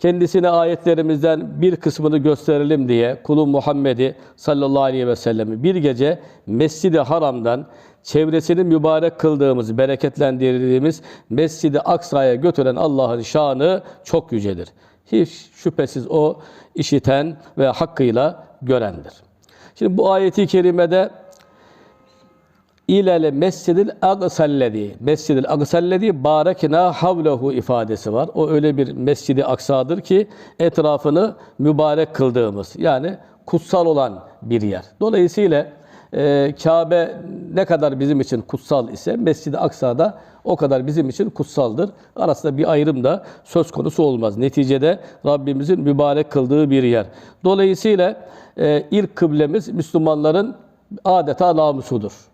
kendisine ayetlerimizden bir kısmını gösterelim diye kulun Muhammed'i sallallahu aleyhi ve sellem'i bir gece Mescid-i Haram'dan çevresini mübarek kıldığımız, bereketlendirdiğimiz Mescid-i Aksa'ya götüren Allah'ın şanı çok yücedir. Hiç şüphesiz o işiten ve hakkıyla görendir. Şimdi bu ayeti kerimede İlele mescidil agsallezi. Mescidil agsallezi barekina havlehu ifadesi var. O öyle bir mescidi aksadır ki etrafını mübarek kıldığımız yani kutsal olan bir yer. Dolayısıyla e, Kabe ne kadar bizim için kutsal ise Mescid-i Aksa da o kadar bizim için kutsaldır. Arasında bir ayrım da söz konusu olmaz. Neticede Rabbimizin mübarek kıldığı bir yer. Dolayısıyla e, ilk kıblemiz Müslümanların adeta namusudur.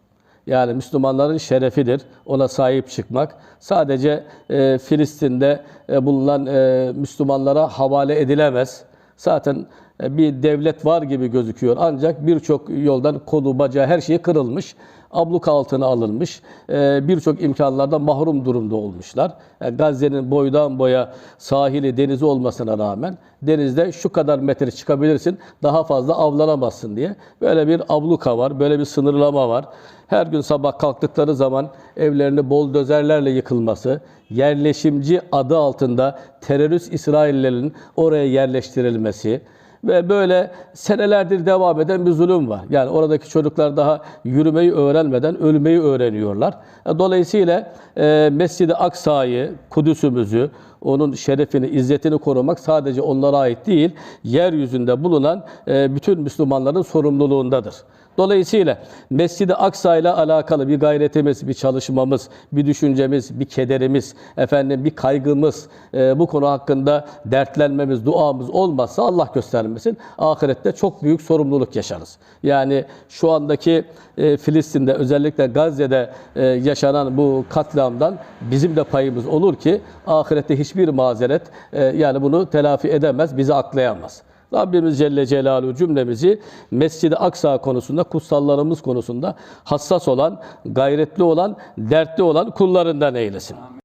Yani Müslümanların şerefidir. Ona sahip çıkmak. Sadece e, Filistin'de e, bulunan e, Müslümanlara havale edilemez. Zaten bir devlet var gibi gözüküyor. Ancak birçok yoldan kolu, bacağı, her şeyi kırılmış. Abluk altına alınmış. E, birçok imkanlardan mahrum durumda olmuşlar. Yani Gazze'nin boydan boya sahili, denizi olmasına rağmen denizde şu kadar metre çıkabilirsin, daha fazla avlanamazsın diye. Böyle bir abluka var, böyle bir sınırlama var. Her gün sabah kalktıkları zaman evlerini bol dözerlerle yıkılması, yerleşimci adı altında terörist İsraillerin oraya yerleştirilmesi ve böyle senelerdir devam eden bir zulüm var. Yani oradaki çocuklar daha yürümeyi öğrenmeden ölmeyi öğreniyorlar. Dolayısıyla e, Mescid-i Aksa'yı, Kudüs'ümüzü, onun şerefini, izzetini korumak sadece onlara ait değil, yeryüzünde bulunan e, bütün Müslümanların sorumluluğundadır. Dolayısıyla Mescid-i Aksa ile alakalı bir gayretimiz, bir çalışmamız, bir düşüncemiz, bir kederimiz, efendim bir kaygımız, e, bu konu hakkında dertlenmemiz, duamız olmazsa Allah göstermesin. Ahirette çok büyük sorumluluk yaşarız. Yani şu andaki e, Filistin'de özellikle Gazze'de e, yaşanan bu katliamdan bizim de payımız olur ki ahirette hiçbir mazeret e, yani bunu telafi edemez, bizi aklayamaz. Rabbimiz Celle Celaluhu cümlemizi Mescid-i Aksa konusunda, kutsallarımız konusunda hassas olan, gayretli olan, dertli olan kullarından eylesin.